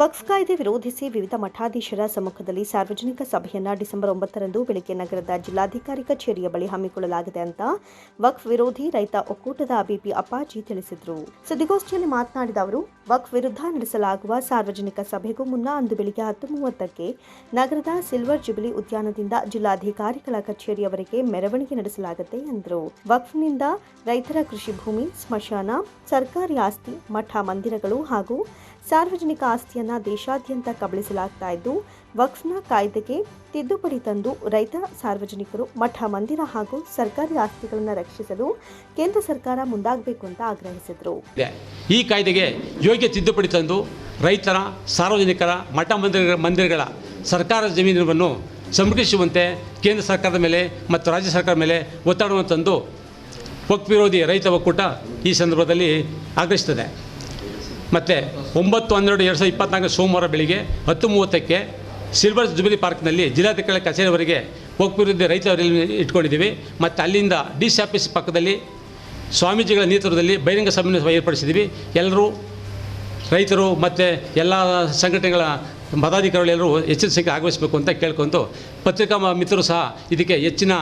ವಕ್ಫ್ ಕಾಯ್ದೆ ವಿರೋಧಿಸಿ ವಿವಿಧ ಮಠಾಧೀಶರ ಸಮ್ಮುಖದಲ್ಲಿ ಸಾರ್ವಜನಿಕ ಸಭೆಯನ್ನ ಡಿಸೆಂಬರ್ ಒಂಬತ್ತರಂದು ಬೆಳಗ್ಗೆ ನಗರದ ಜಿಲ್ಲಾಧಿಕಾರಿ ಕಚೇರಿಯ ಬಳಿ ಹಮ್ಮಿಕೊಳ್ಳಲಾಗಿದೆ ಅಂತ ವಕ್ಫ್ ವಿರೋಧಿ ರೈತ ಒಕ್ಕೂಟದ ಬಿಪಿ ಅಪ್ಪಾಜಿ ತಿಳಿಸಿದರು. ಸುದ್ದಿಗೋಷ್ಠಿಯಲ್ಲಿ ಮಾತನಾಡಿದ ಅವರು, ವಕ್ಫ್ ವಿರುದ್ಧ ನಡೆಸಲಾಗುವ ಸಾರ್ವಜನಿಕ ಸಭೆಗೂ ಮುನ್ನ ಅಂದು ಬೆಳಿಗ್ಗೆ ಹತ್ತು ಮೂವತ್ತಕ್ಕೆ ನಗರದ ಸಿಲ್ವರ್ ಜುಬಿಲಿ ಉದ್ಯಾನದಿಂದ ಜಿಲ್ಲಾಧಿಕಾರಿಗಳ ಕಚೇರಿಯವರೆಗೆ ಮೆರವಣಿಗೆ ನಡೆಸಲಾಗುತ್ತೆ ಎಂದರು ವಕ್ಫ್ನಿಂದ ರೈತರ ಕೃಷಿ ಭೂಮಿ, ಸ್ಮಶಾನ, ಸರ್ಕಾರಿ ಆಸ್ತಿ, ಮಠ, ಮಂದಿರಗಳು ಹಾಗೂ ಸಾರ್ವಜನಿಕ ಆಸ್ತಿಯನ್ನ ದೇಶಾದ್ಯಂತ ಕಬಳಿಸಲಾಗ್ತಾ ಇದ್ದು, ವಕ್ಫ್ನ ಕಾಯ್ದೆಗೆ ತಿದ್ದುಪಡಿ ತಂದು ರೈತ ಸಾರ್ವಜನಿಕರು ಮಠ, ಮಂದಿರ ಹಾಗೂ ಸರ್ಕಾರಿ ಆಸ್ತಿಗಳನ್ನು ರಕ್ಷಿಸಲು ಕೇಂದ್ರ ಸರ್ಕಾರ ಮುಂದಾಗಬೇಕು ಅಂತ ಆಗ್ರಹಿಸಿದರು. ಈ ಕಾಯ್ದೆಗೆ ಯೋಗ್ಯ ತಿದ್ದುಪಡಿ ತಂದು ರೈತರ, ಸಾರ್ವಜನಿಕರ, ಮಠ ಮಂದಿರ ಮಂದಿರಗಳ ಸರ್ಕಾರ ಜಮೀನನ್ನು ಸಂರಕ್ಷಿಸುವಂತೆ ಕೇಂದ್ರ ಸರ್ಕಾರದ ಮೇಲೆ ಮತ್ತು ರಾಜ್ಯ ಸರ್ಕಾರದ ಮೇಲೆ ಒತ್ತಡವನ್ನು ತಂದು ವಕ್ ವಿರೋಧಿ ರೈತ ಒಕ್ಕೂಟ ಈ ಸಂದರ್ಭದಲ್ಲಿ ಆಗ್ರಹಿಸ್ತದೆ ಮತ್ತು ಒಂಬತ್ತು, ಹನ್ನೆರಡು, ಎರಡು ಸಾವಿರದ ಇಪ್ಪತ್ತ್ನಾಲ್ಕು ಸೋಮವಾರ ಬೆಳಿಗ್ಗೆ ಹತ್ತು ಮೂವತ್ತಕ್ಕೆ ಸಿಲ್ವರ್ ಜುಬಿಲಿ ಪಾರ್ಕ್ನಲ್ಲಿ ಜಿಲ್ಲಾಧಿಕಾರಿ ಕಚೇರಿವರೆಗೆ ವಿರುದ್ಧ ರೈತ ಅವರಲ್ಲಿ ಇಟ್ಕೊಂಡಿದ್ದೀವಿ. ಮತ್ತು ಅಲ್ಲಿಂದ ಡಿ ಸಿ ಆಫೀಸ್ ಪಕ್ಕದಲ್ಲಿ ಸ್ವಾಮೀಜಿಗಳ ನೇತೃತ್ವದಲ್ಲಿ ಬಹಿರಂಗ ಸಭೆಯನ್ನು ಏರ್ಪಡಿಸಿದ್ದೀವಿ. ಎಲ್ಲರೂ ರೈತರು ಮತ್ತು ಎಲ್ಲ ಸಂಘಟನೆಗಳ ಪದಾಧಿಕಾರಿಗಳು ಎಲ್ಲರೂ ಹೆಚ್ಚಿನ ಸಂಖ್ಯೆ ಆಗಮಿಸಬೇಕು ಅಂತ ಕೇಳ್ಕೊಂತು. ಪತ್ರಿಕಾ ಮಿತ್ರರು ಸಹ ಇದಕ್ಕೆ ಹೆಚ್ಚಿನ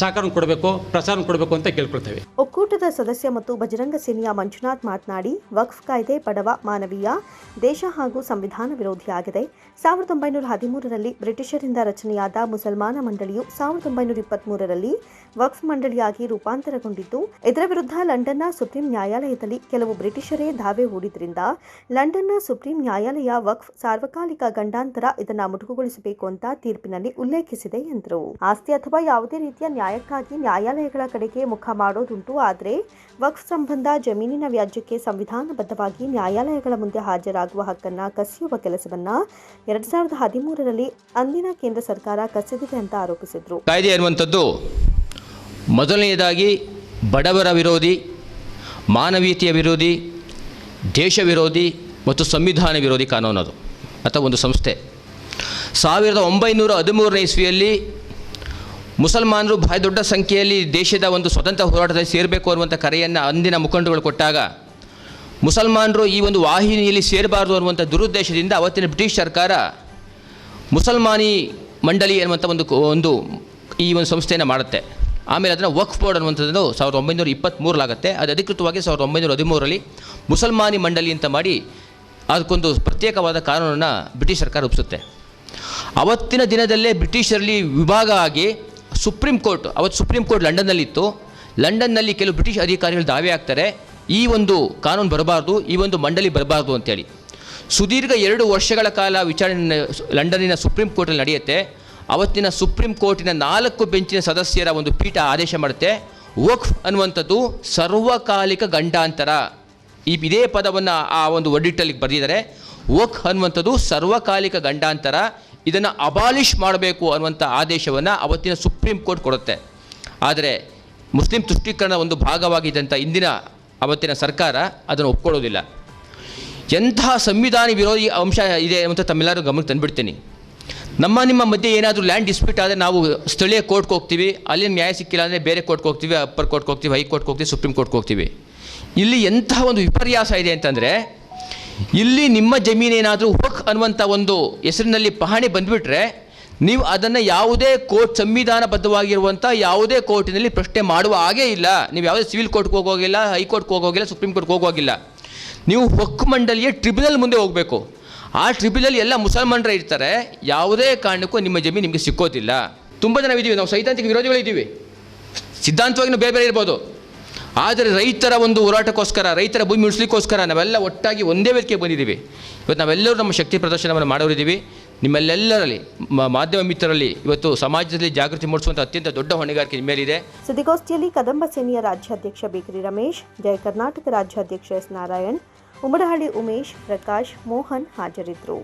ಸಹಕಾರ ಕೊಡಬೇಕು ಪ್ರಚಾರ ಕೊಡಬೇಕು ಅಂತ ಕೇಳ್ಕೊಳ್ತೇವೆ. ಒಕ್ಕೂಟದ ಸದಸ್ಯ ಮತ್ತು ಬಜರಂಗ ಸೇನೆಯ ಮಂಜುನಾಥ್ ಮಾತನಾಡಿ, ವಕ್ಫ್ ಕಾಯ್ದೆ ಬಡವ ಮಾನವೀಯ, ದೇಶ ಹಾಗೂ ಸಂವಿಧಾನ ವಿರೋಧಿಯಾಗಿದೆ ಸಾವಿರದ ಒಂಬೈನೂರ ಹದಿಮೂರರಲ್ಲಿ ಬ್ರಿಟಿಷರಿಂದ ರಚನೆಯಾದ ಮುಸಲ್ಮಾನ ಮಂಡಳಿಯು ಸಾವಿರದ ಒಂಬೈನೂರ ಇಪ್ಪತ್ಮೂರರಲ್ಲಿ ವಕ್ಫ್ ಮಂಡಳಿಯಾಗಿ ರೂಪಾಂತರಗೊಂಡಿದ್ದು, ಇದರ ವಿರುದ್ಧ ಲಂಡನ್ನ ಸುಪ್ರೀಂ ನ್ಯಾಯಾಲಯದಲ್ಲಿ ಕೆಲವು ಬ್ರಿಟಿಷರೇ ದಾವೆ ಹೂಡಿದ್ರಿಂದ ಲಂಡನ್ನ ಸುಪ್ರೀಂ ನ್ಯಾಯಾಲಯ ವಕ್ಫ್ ಸಾರ್ವಕಾಲಿಕ ಗಂಡಾಂತರ ಇದನ್ನ ಮುಟುಕುಗೊಳಿಸಬೇಕು ಅಂತ ತೀರ್ಪಿನಲ್ಲಿ ಉಲ್ಲೇಖಿಸಿದೆ ಎಂದರು. ಆಸ್ತಿ ಅಥವಾ ಯಾವುದೇ ರೀತಿಯ ನ್ಯಾಯಕ್ಕಾಗಿ ನ್ಯಾಯಾಲಯಗಳ ಕಡೆಗೆ ಮುಖ ಮಾಡೋದುಂಟು. ಆದರೆ ವಕ್ಫ್ ಸಂಬಂಧ ಜಮೀನಿನ ವ್ಯಾಜ್ಯಕ್ಕೆ ಸಂವಿಧಾನಬದ್ಧವಾಗಿ ನ್ಯಾಯಾಲಯಗಳ ಮುಂದೆ ಹಾಜರಾಗುವ ಹಕ್ಕನ್ನ ಕಸಿಯುವ ಕೆಲಸವನ್ನ ಎರಡ್ ಸಾವಿರದ ಹದಿಮೂರರಲ್ಲಿ ಅಂದಿನ ಕೇಂದ್ರ ಸರ್ಕಾರ ಕಸಿದಿದೆ ಅಂತ ಆರೋಪಿಸಿದ್ರು. ಕಾಯ್ದೆ ಅನ್ನುವಂಥದ್ದು ಮೊದಲನೆಯದಾಗಿ ಬಡವರ ವಿರೋಧಿ, ಮಾನವೀಯತೆಯ ವಿರೋಧಿ, ದೇಶ ವಿರೋಧಿ ಮತ್ತು ಸಂವಿಧಾನ ವಿರೋಧಿ ಕಾನೂನು ಅದು ಅಥವಾ ಒಂದು ಸಂಸ್ಥೆ. ಸಾವಿರದ ಒಂಬೈನೂರ ಹದಿಮೂರನೇ ಇಸ್ವಿಯಲ್ಲಿ ಮುಸಲ್ಮಾನರು ಬಹಳ ದೊಡ್ಡ ಸಂಖ್ಯೆಯಲ್ಲಿ ದೇಶದ ಒಂದು ಸ್ವತಂತ್ರ ಹೋರಾಟದಲ್ಲಿ ಸೇರಬೇಕು ಅನ್ನುವಂಥ ಕರೆಯನ್ನು ಅಂದಿನ ಮುಖಂಡರುಗಳು ಕೊಟ್ಟಾಗ, ಮುಸಲ್ಮಾನರು ಈ ಒಂದು ವಾಹಿನಿಯಲ್ಲಿ ಸೇರಬಾರದು ಅನ್ನುವಂಥ ದುರುದ್ದೇಶದಿಂದ ಅವತ್ತಿನ ಬ್ರಿಟಿಷ್ ಸರ್ಕಾರ ಮುಸಲ್ಮಾನಿ ಮಂಡಳಿ ಅನ್ನುವಂಥ ಒಂದು ಒಂದು ಈ ಒಂದು ಸಂಸ್ಥೆಯನ್ನು ಮಾಡುತ್ತೆ. ಆಮೇಲೆ ಅದನ್ನು ವಕ್ಫ್ ಬೋರ್ಡ್ ಅನ್ನುವಂಥದ್ದು ಸಾವಿರದ ಒಂಬೈನೂರ ಇಪ್ಪತ್ತ್ಮೂರಲ್ಲಾಗುತ್ತೆ ಅದು ಅಧಿಕೃತವಾಗಿ ಸಾವಿರದ ಒಂಬೈನೂರ ಹದಿಮೂರರಲ್ಲಿ ಮುಸಲ್ಮಾನಿ ಮಂಡಳಿ ಅಂತ ಮಾಡಿ ಅದಕ್ಕೊಂದು ಪ್ರತ್ಯೇಕವಾದ ಕಾನೂನನ್ನು ಬ್ರಿಟಿಷ್ ಸರ್ಕಾರ ರೂಪಿಸುತ್ತೆ. ಅವತ್ತಿನ ದಿನದಲ್ಲೇ ಬ್ರಿಟಿಷರಲ್ಲಿ ವಿಭಾಗ ಆಗಿ ಸುಪ್ರೀಂ ಕೋರ್ಟ್, ಅವತ್ತು ಸುಪ್ರೀಂ ಕೋರ್ಟ್ ಲಂಡನ್ನಲ್ಲಿತ್ತು. ಲಂಡನ್ನಲ್ಲಿ ಕೆಲವು ಬ್ರಿಟಿಷ್ ಅಧಿಕಾರಿಗಳು ದಾವೆ ಆಗ್ತಾರೆ. ಈ ಒಂದು ಕಾನೂನು ಬರಬಾರ್ದು, ಈ ಒಂದು ಮಂಡಳಿ ಬರಬಾರ್ದು ಅಂತೇಳಿ. ಸುದೀರ್ಘ ಎರಡು ವರ್ಷಗಳ ಕಾಲ ವಿಚಾರಣೆ ಲಂಡನ್ನಿನ ಸುಪ್ರೀಂ ಕೋರ್ಟಲ್ಲಿ ನಡೆಯುತ್ತೆ. ಅವತ್ತಿನ ಸುಪ್ರೀಂ ಕೋರ್ಟಿನ ನಾಲ್ಕು ಬೆಂಚಿನ ಸದಸ್ಯರ ಒಂದು ಪೀಠ ಆದೇಶ ಮಾಡುತ್ತೆ. ವಕ್ಫ್ ಅನ್ನುವಂಥದ್ದು ಸರ್ವಕಾಲಿಕ ಗಂಡಾಂತರ. ಈ ಇದೇ ಪದವನ್ನು ಆ ಒಂದು ಒಡಿಟ್ಟಲ್ಲಿ ಬರೆದಿದ್ದಾರೆ. ವಕ್ ಅನ್ನುವಂಥದ್ದು ಸರ್ವಕಾಲಿಕ ಗಂಡಾಂತರ, ಇದನ್ನು ಅಬಾಲಿಷ್ ಮಾಡಬೇಕು ಅನ್ನುವಂಥ ಆದೇಶವನ್ನು ಅವತ್ತಿನ ಸುಪ್ರೀಂ ಕೋರ್ಟ್ ಕೊಡುತ್ತೆ. ಆದರೆ ಮುಸ್ಲಿಂ ತುಷ್ಟೀಕರಣದ ಒಂದು ಭಾಗವಾಗಿದ್ದಂಥ ಇಂದಿನ ಅವತ್ತಿನ ಸರ್ಕಾರ ಅದನ್ನು ಒಪ್ಕೊಳ್ಳೋದಿಲ್ಲ. ಎಂತಹ ಸಂವಿಧಾನ ವಿರೋಧಿ ಅಂಶ ಇದೆ ಅಂತ ತಮ್ಮೆಲ್ಲರೂ ಗಮನಕ್ಕೆ ತಂದುಬಿಡ್ತೀನಿ. ನಮ್ಮ ನಿಮ್ಮ ಮಧ್ಯೆ ಏನಾದರೂ ಲ್ಯಾಂಡ್ ಡಿಸ್ಪ್ಯೂಟ್ ಆದರೆ ನಾವು ಸ್ಥಳೀಯ ಕೋರ್ಟ್ಗೆ ಹೋಗ್ತೀವಿ ಅಲ್ಲಿ ನ್ಯಾಯ ಸಿಕ್ಕಿಲ್ಲ ಅಂದರೆ ಬೇರೆ ಕೋರ್ಟ್ಗೆ ಹೋಗ್ತೀವಿ, ಅಪ್ಪರ್ ಕೋರ್ಟ್ಗೆ ಹೋಗ್ತೀವಿ, ಹೈಕೋರ್ಟ್ಗೆ ಹೋಗ್ತೀವಿ, ಸುಪ್ರೀಂ ಕೋರ್ಟ್ಗೆ ಹೋಗ್ತೀವಿ. ಇಲ್ಲಿ ಎಂತಹ ಒಂದು ವಿಪರ್ಯಾಸ ಇದೆ ಅಂತಂದರೆ, ಇಲ್ಲಿ ನಿಮ್ಮ ಜಮೀನೇನಾದರೂ ಹೊಕ್ ಅನ್ನುವಂಥ ಒಂದು ಹೆಸರಿನಲ್ಲಿ ಪಹಣಿ ಬಂದುಬಿಟ್ರೆ, ನೀವು ಅದನ್ನು ಯಾವುದೇ ಕೋರ್ಟ್ ಸಂವಿಧಾನಬದ್ಧವಾಗಿರುವಂಥ ಯಾವುದೇ ಕೋರ್ಟಿನಲ್ಲಿ ಪ್ರಶ್ನೆ ಮಾಡುವ ಹಾಗೇ ಇಲ್ಲ. ನೀವು ಯಾವುದೇ ಸಿವಿಲ್ ಕೋರ್ಟ್ಗೆ ಹೋಗೋಗಿಲ್ಲ ಹೈಕೋರ್ಟ್ಗೆ ಹೋಗೋಗಿಲ್ಲ, ಸುಪ್ರೀಂ ಕೋರ್ಟ್ಗೆ ಹೋಗೋಗಿಲ್ಲ. ನೀವು ಹೊಕ್ಕು ಮಂಡಳಿಯ ಟ್ರಿಬ್ಯುನಲ್ ಮುಂದೆ ಹೋಗಬೇಕು. ಆ ಟ್ರಿಬ್ಯುನಲ್ ಎಲ್ಲ ಮುಸಲ್ಮಾನರ ಇರ್ತಾರೆ. ಯಾವುದೇ ಕಾರಣಕ್ಕೂ ನಿಮ್ಮ ಜಮೀನು ನಿಮಗೆ ಸಿಕ್ಕೋದಿಲ್ಲ. ತುಂಬ ಜನ ಇದ್ದೀವಿ ನಾವು ಸೈದ್ಧಾಂತಿಕ ವಿರೋಧಿಗಳಿದ್ದೀವಿ ಸಿದ್ಧಾಂತವಾಗಿ ಬೇರೆ ಬೇರೆ ಇರ್ಬೋದು. ಆದರೆ ರೈತರ ಒಂದು ಹೋರಾಟಕ್ಕೋಸ್ಕರ, ರೈತರ ಭೂಮಿ ಉಳಿಸ್ಲಿಕ್ಕೋಸ್ಕರ ನಾವೆಲ್ಲ ಒಟ್ಟಾಗಿ ಒಂದೇ ವೇದಿಕೆ ಬಂದಿದ್ದೀವಿ. ಇವತ್ತು ನಾವೆಲ್ಲರೂ ನಮ್ಮ ಶಕ್ತಿ ಪ್ರದರ್ಶನವನ್ನು ಮಾಡೋರಿದ್ದೀವಿ. ನಿಮ್ಮೆಲ್ಲರಲ್ಲಿ ಮಾಧ್ಯಮ ಮಿತ್ರರಲ್ಲಿ, ಇವತ್ತು ಸಮಾಜದಲ್ಲಿ ಜಾಗೃತಿ ಮೂಡಿಸುವಂಥ ಅತ್ಯಂತ ದೊಡ್ಡ ಹೊಣೆಗಾರಿಕೆ ಮೇಲಿದೆ ಸುದ್ದಿಗೋಷ್ಠಿಯಲ್ಲಿ ಕದಂಬ ಸೇನೆಯ ರಾಜ್ಯಾಧ್ಯಕ್ಷ ಬೇಕರಿ ರಮೇಶ್, ಜಯ ಕರ್ನಾಟಕ ರಾಜ್ಯಾಧ್ಯಕ್ಷ ಎಸ್ ನಾರಾಯಣ್ ಉಮಡಹಳ್ಳಿ ಉಮೇಶ್, ಪ್ರಕಾಶ್ ಮೋಹನ್ ಹಾಜರಿದ್ದರು.